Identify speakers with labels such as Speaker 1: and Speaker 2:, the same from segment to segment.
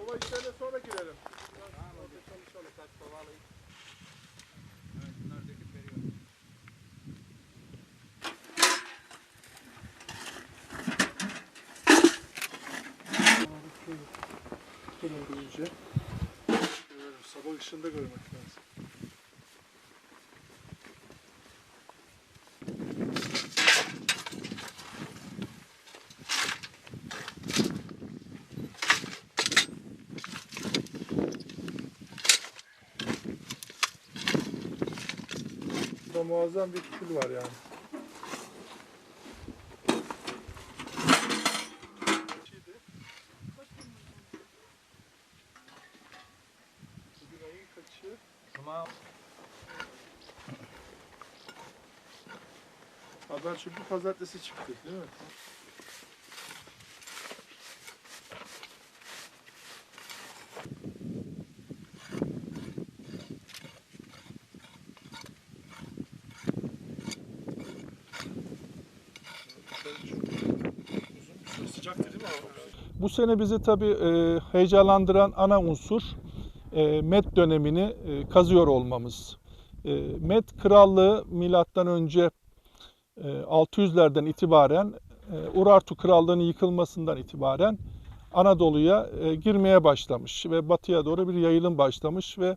Speaker 1: Hava işlerine sonra girelim.
Speaker 2: Tamam orada çalışalım. Kaç kovalayıp. Evet bunlar döküp veriyor.
Speaker 1: Durun bir Sabah ışığında görmek lazım. Burada muazzam bir kül var yani. Haber çünkü pazartesi çıktı değil mi? Sıcaktı değil mi? Bu sene bizi tabii e, heyecanlandıran ana unsur e, Med dönemini e, kazıyor olmamız. Med krallığı milattan önce e, 600'lerden itibaren Urartu krallığının yıkılmasından itibaren Anadolu'ya girmeye başlamış ve batıya doğru bir yayılım başlamış ve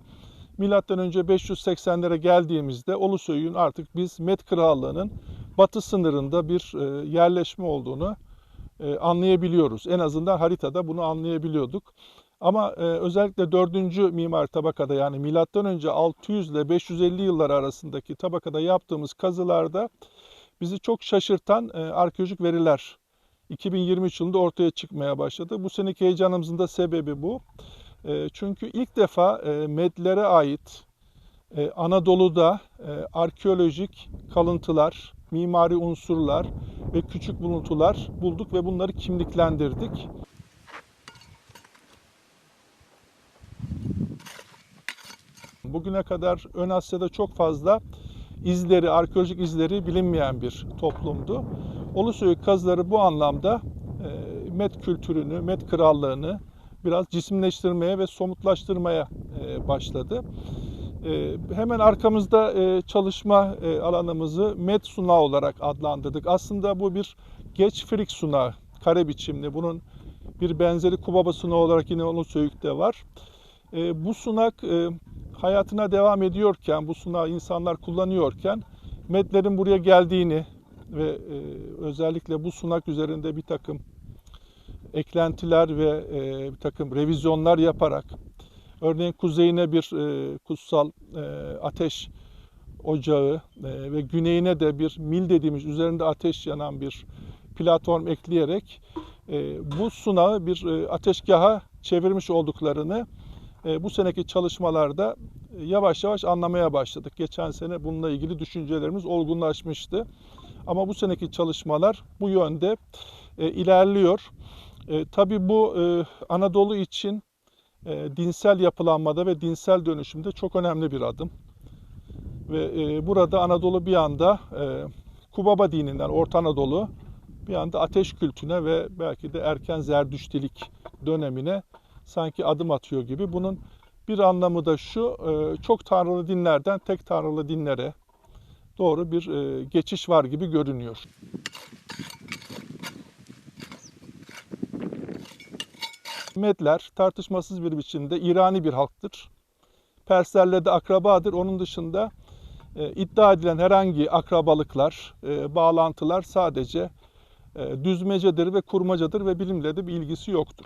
Speaker 1: milattan önce 580'lere geldiğimizde Ulusöy'ün artık biz Med krallığının batı sınırında bir yerleşme olduğunu anlayabiliyoruz. En azından haritada bunu anlayabiliyorduk. Ama e, özellikle 4. mimar tabakada yani milattan önce 600 ile 550 yıllar arasındaki tabakada yaptığımız kazılarda bizi çok şaşırtan e, arkeolojik veriler 2023 yılında ortaya çıkmaya başladı. Bu seneki heyecanımızın da sebebi bu. E, çünkü ilk defa e, Medlere ait e, Anadolu'da e, arkeolojik kalıntılar, mimari unsurlar ve küçük buluntular bulduk ve bunları kimliklendirdik. Bugüne kadar Ön Asya'da çok fazla izleri, arkeolojik izleri bilinmeyen bir toplumdu. Ulusoy kazıları bu anlamda e, Med kültürünü, Med krallığını biraz cisimleştirmeye ve somutlaştırmaya e, başladı. E, hemen arkamızda e, çalışma e, alanımızı Med sunağı olarak adlandırdık. Aslında bu bir geç frik sunağı, kare biçimli. Bunun bir benzeri Kubaba sunağı olarak yine Ulusoy'da var. E, bu sunak hayatına devam ediyorken, bu sunağı insanlar kullanıyorken Medlerin buraya geldiğini ve özellikle bu sunak üzerinde bir takım eklentiler ve bir takım revizyonlar yaparak örneğin kuzeyine bir e, kutsal e, ateş ocağı e, ve güneyine de bir mil dediğimiz üzerinde ateş yanan bir platform ekleyerek e, bu sunağı bir e, ateşgaha çevirmiş olduklarını e, bu seneki çalışmalarda e, yavaş yavaş anlamaya başladık. Geçen sene bununla ilgili düşüncelerimiz olgunlaşmıştı. Ama bu seneki çalışmalar bu yönde e, ilerliyor. E, tabii bu e, Anadolu için e, dinsel yapılanmada ve dinsel dönüşümde çok önemli bir adım. Ve e, burada Anadolu bir anda e, Kubaba dininden Orta Anadolu bir anda ateş kültüne ve belki de erken Zerdüştilik dönemine sanki adım atıyor gibi. Bunun bir anlamı da şu, e, çok tanrılı dinlerden tek tanrılı dinlere doğru bir e, geçiş var gibi görünüyor. Medler tartışmasız bir biçimde İrani bir halktır. Perslerle de akrabadır. Onun dışında e, iddia edilen herhangi akrabalıklar, e, bağlantılar sadece e, düzmecedir ve kurmacadır ve bilimle de bir ilgisi yoktur.